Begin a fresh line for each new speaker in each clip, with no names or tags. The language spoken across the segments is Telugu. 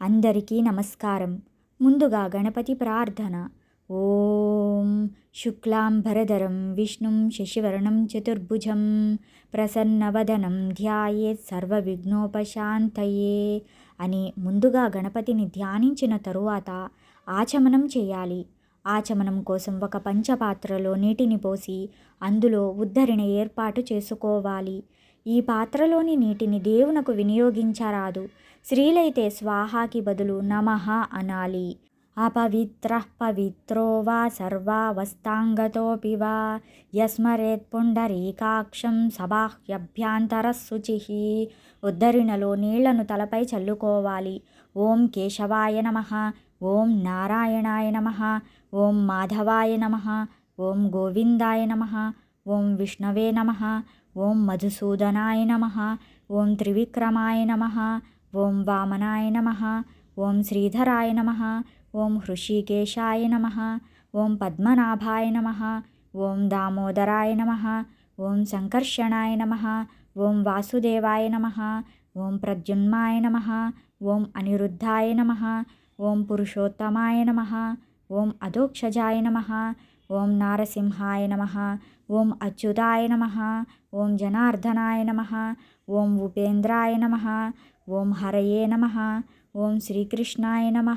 అందరికీ నమస్కారం. ముందుగా గణపతి ప్రార్థన. ఓం శుక్లాంబరధరం విష్ణుం శశివర్ణం చతుర్భుజం ప్రసన్నవదనం ధ్యాయే సర్వవిఘ్నోపశాంతయే అని ముందుగా గణపతిని ధ్యానించిన తరువాత ఆచమనం చేయాలి. ఆచమనం కోసం ఒక పంచపాత్రలో నీటిని పోసి అందులో ఉద్ధరణ ఏర్పాటు చేసుకోవాలి. ఈ పాత్రలోని నీటిని దేవునకు వినియోగించరాదు. స్త్రీలైతే స్వాహాకి బదులు నమః అనాలి. అపవిత్ర పవిత్రో వా సర్వావస్థాంగతోపి వా యస్మరేత్ పుండరీకాక్షం సబాహ్యభ్యాంతర శుచి ఉద్ధరిణలో నీళ్ళను తలపై చల్లుకోవాలి. ఓం కేశవాయ నమ ఓం నారాయణాయ నమ ఓం మాధవాయ నమ ఓం గోవిందాయ నమ ఓం విష్ణవే నమ ఓం మధుసూదనాయ నమ ఓం త్రివిక్రమాయ నమ ఓం వామనాయ నమ ఓం శ్రీధరాయ నమ ఓం హృషికేశాయ నమ ఓం పద్మనాభాయ నమ ఓం దామోదరాయ నమ ఓం సంకర్షణాయ నమ ఓం వాసుదేవాయ నమ ఓం ప్రద్యున్మాయ నమ ఓం అనిరుద్ధాయ నమ ఓం పురుషోత్తమాయ నమ ఓం అధోక్షజాయ నమ ఓం నారసింహాయ నమ ఓం అచ్యుతాయ నమ ఓం జనార్దనాయ నమ ఓం ఉపేంద్రాయ నమ ఓం హరయే నమ. ఓం శ్రీకృష్ణాయ నమ.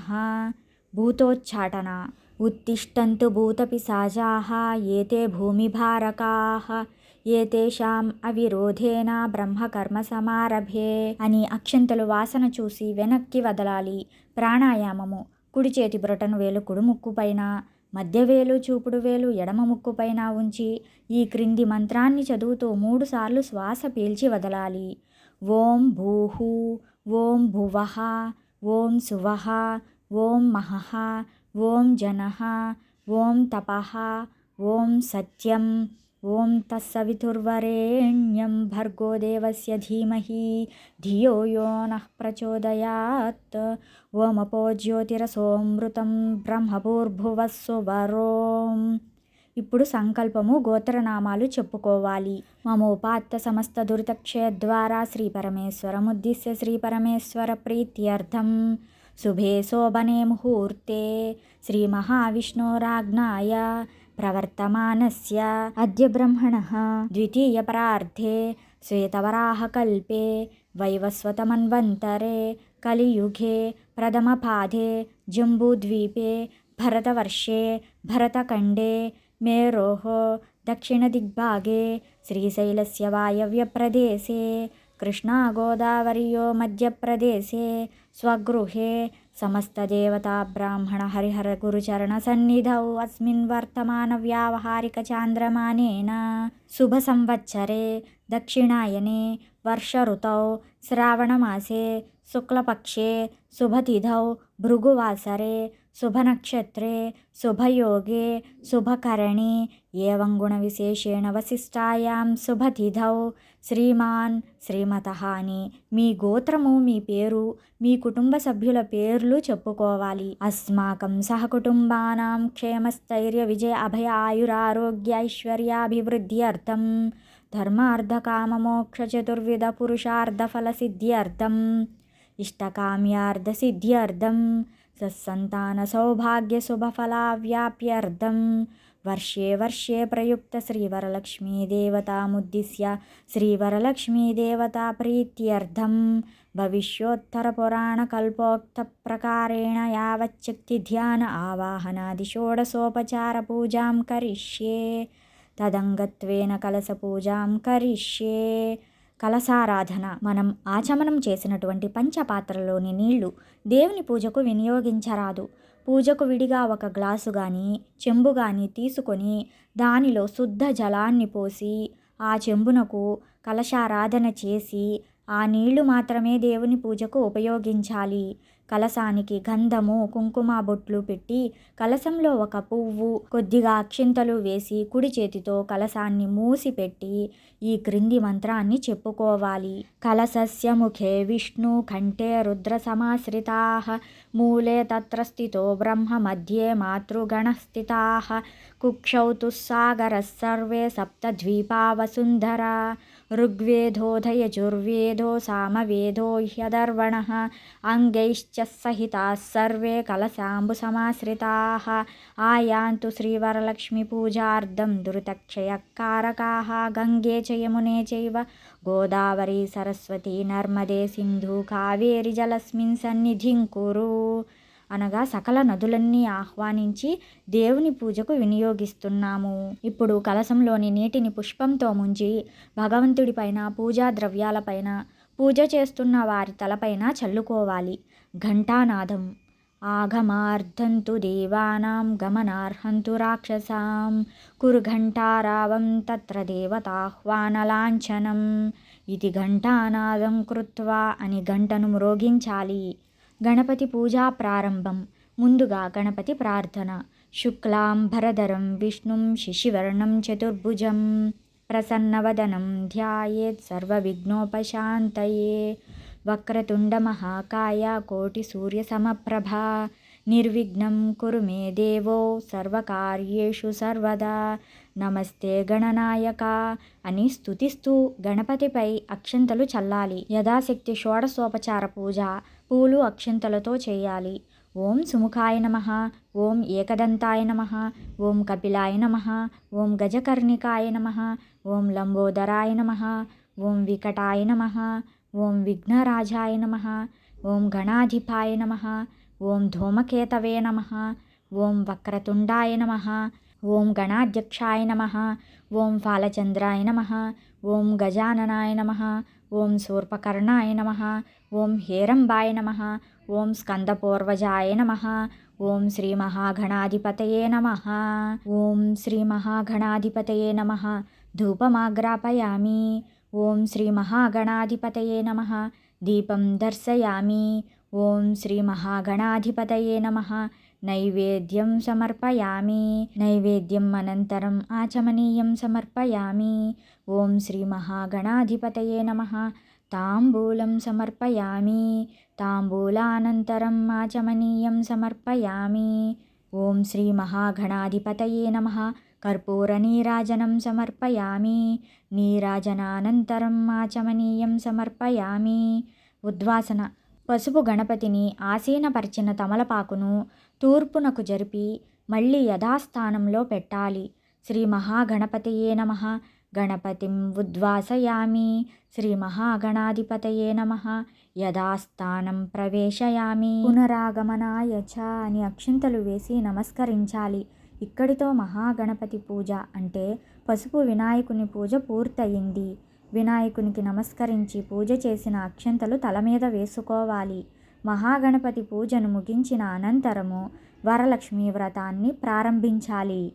భూతోచ్చాటన ఉత్తిష్టంతు భూతపిశాచాः. ఏతే భూమిభారకా. ఏతేషాం అవిరోధేన బ్రహ్మకర్మ సమారభే అని అక్షంతలు వాసన చూసి వెనక్కి వదలాలి. ప్రాణాయామము. కుడి చేతి బ్రొటను వేలు కుడి ముక్కుపైన మధ్యవేలు చూపుడు వేలు ఎడమ ముక్కుపైన ఉంచి ఈ క్రింది మంత్రాన్ని చదువుతూ మూడుసార్లు శ్వాస పీల్చి వదలాలి. ఓం భూహు ఓం భువ ఓం సువః ఓం మహః ఓం జనః ఓం తపః ఓం సత్యం ఓం తస్సవితుర్వరేణ్యం భర్గోదేవస్య ధీమహి ధియో యో నః ప్రచోదయాత్. ఓమపో జ్యోతిరసోమృతం బ్రహ్మభూర్భువస్సువరోం ఇప్పుడు సంకల్పము గోత్రనామాలు చెప్పుకోవాలి. మమోపాత్త సమస్త దురితక్షయ ద్వారా శ్రీ పరమేశ్వరముద్దిశ్య శ్రీ పరమేశ్వర ప్రీత్యర్థం. శుభే శోభనే ముహూర్తే. శ్రీ మహావిష్ణోరాజ్ఞాయ ప్రవర్తమానస్య. అద్య బ్రహ్మణ ద్వితీయ ద్వితీయపరార్ధే శ్వేతవరాహకల్పే వైవస్వతమన్వంతరే. కలియుగే. ప్రథమపాదే జంబూద్వీపే. भरतवर्षे, भरतखण्डे, मेरोः, दक्षिणदिग्भागे, श्रीशैलस्य वायव्यप्रदेशे, कृष्णागोदावर्यो मध्यप्रदेशे, स्वगृहे सन्निधौ अस्मिन् वर्तमानव्यावहारिकचान्द्रमानेन शुभसंवत्सरे, दक्षिणायने, वर्षऋतौ, श्रावणमासे, शुक्लपक्षे, शुभतिथौ, भृगुवासरे शुभनक्षत्रे शुभयोगे शुभकरणे एवं गुणविशेषेण వశిష్టాయాం శుభతిథౌ శ్రీమాన్ శ్రీమత అని మీ గోత్రము మీ పేరు మీ కుటుంబ సభ్యుల పేర్లు చెప్పుకోవాలి అస్మాకం సహకుటుంబానాం క్షేమస్థైర్య విజయ అభయ ఆయురారోగ్య ఐశ్వర్యాభివృద్ధ్యర్థం ధర్మార్థకామమోక్ష చతుర్విధ పురుషార్థఫల సిద్ధ్యర్థం ఇష్టకామ్యార్థసిద్ధ్యర్థం సత్సంతాన సౌభాగ్య శుభఫలావ్యాప్యర్థం వర్షే వర్షే ప్రయుక్త శ్రీవరలక్ష్మీదేవతాముద్దిశ్య శ్రీవరలక్ష్మీదేవతా ప్రీత్యర్థం భవిష్యోత్తరపురాణకల్పోక్తప్రకారేణ యావచ్చక్తి ధ్యాన ఆవాహనాది షోడశోపచార పూజాం కరిష్యే కలసారాధన మనం ఆచమనం చేసినటువంటి పంచపాత్రలోని నీళ్ళు దేవుని పూజకు వినియోగించరాదు. పూజకు విడిగా ఒక గ్లాసు కానీ చెంబు కానీ తీసుకొని దానిలో శుద్ధ జలాన్ని పోసి ఆ చెంబునకు కలశారాధన చేసి ఆ నీళ్ళు మాత్రమే దేవుని పూజకు ఉపయోగించాలి. కలశానికి గంధము కుంకుమ బొట్లు పెట్టి కలశంలో ఒక పువ్వు కొద్దిగా అక్షింతలు వేసి కుడి చేతితో కలశాన్ని మూసిపెట్టి ఈ క్రింది మంత్రాన్ని చెప్పుకోవాలి. కలశస్యముఖే విష్ణు కంఠే రుద్ర సమాశ్రితా మూలే తత్ర స్థితో బ్రహ్మ మధ్యే మాతృగణస్థితా కుక్షౌ తు సప్తద్వీపా వసుంధర ऋग्वेदोधयजुर्वेदो सामवेदो ह्यदर्वणः अङ्गैश्च सहिताः सर्वे कलशाम्बुसमाश्रिताः आयान्तु श्रीवरलक्ष्मीपूजार्धं दुरितक्षयकारकाः गङ्गे च यमुने चैव गोदावरी सरस्वती नर्मदे सिन्धु कावेरिजलस्मिन् सन्निधिं कुरु అనగా సకల నదులన్నీ ఆహ్వానించి దేవుని పూజకు వినియోగిస్తున్నాము. ఇప్పుడు కలశంలోని నీటిని పుష్పంతో ముంచి భగవంతుడిపైన పూజా ద్రవ్యాలపైన పూజ చేస్తున్న వారి తలపైన చల్లుకోవాలి. ఘంటానాదం. ఆగమార్ధంతు దేవానాం గమనార్హంతు రాక్షసాం. కురుఘంటారావం తత్ర దేవతాహ్వానలాంఛనం. ఇది ఘంటానాదం కృత్వా అని గంటను మ్రోగించాలి. గణపతి పూజా ప్రారంభం. ముందుగా గణపతి ప్రార్థన. శుక్లాంబరధరం విష్ణుం శిశివర్ణం చతుర్భుజం. ప్రసన్నవదనం ధ్యాయేత్ సర్వవిఘ్నోపశాంతయే. వక్రతుండ మహాకాయ కోటి సూర్య సమప్రభ నిర్విఘ్నం కురు మే దేవో సర్వకార్యేషు సర్వదా నమస్తే గణనాయక అని స్థుతిస్తూ గణపతిపై అక్షంతలు చల్లాలి। యథాశక్తి షోడశోపచార పూజ పూలు అక్షంతలతో చేయాలి। ఓం సుముఖాయ నమ। ఓం ఏకదంతాయ నమ। ఓం కపిలాయ నమ। ఓం గజకర్ణికాయ నమ। ఓం లంబోదరాయ నమ। ఓం వికటాయ నమ। ఓం విఘ్నరాజాయ నమ। ఓం గణాధిపాయ నమ। ఓం ధూమకేతవే నమ ఓం వక్రతుండాయ నమ ఓం గణాధ్యక్షాయ నమ ఓం ఫాలచంద్రాయ నమ ఓం గజాననాయ నమ ఓం శూర్పకర్ణాయ నమ ఓం హేరంబాయ నమ ఓం స్కందపూర్వజాయ నమ ఓం శ్రీ మహాగణాధిపతయే నమ ఓం శ్రీ మహాగణాధిపతయే నమ ధూపమాగ్రాపయామి ఓం శ్రీ మహాగణాధిపతయే నమ దీపం దర్శయామి ఓం శ్రీ మహాగణాధిపతయే నమ. నైవేద్యం సమర్పయామి. నైవేద్యం అనంతరం ఆచమనీయం సమర్పయామి. ఓం శ్రీ మహాగణాధిపతయే నమ. తాంబూలం సమర్పయామి. తాంబూలానంతరం ఆచమనీయం సమర్పయామి. ఓం శ్రీ మహాగణాధిపతయే నమ. కర్పూరనీరాజనం సమర్పయామి. నీరాజనానంతరం ఆచమనీయం సమర్పయామి. ఉద్వాసన. పసుపు గణపతిని ఆసీనపరిచిన తమలపాకును తూర్పునకు జరిపి మళ్ళీ యథాస్థానంలో పెట్టాలి. శ్రీ మహాగణపతయే నమ. గణపతిం ఉద్వాసయామి. శ్రీ మహాగణాధిపతయే నమ. యథాస్థానం ప్రవేశయామి. పునరాగమనాయ చ అని అక్షింతలు వేసి నమస్కరించాలి. ఇక్కడితో మహాగణపతి పూజ అంటే పసుపు వినాయకుని పూజ పూర్తయింది. వినాయకునికి నమస్కరించి పూజ చేసిన అక్షంతలు తల మీద వేసుకోవాలి. మహాగణపతి పూజను ముగించిన అనంతరము వరలక్ష్మీ వ్రతాన్ని ప్రారంభించాలి.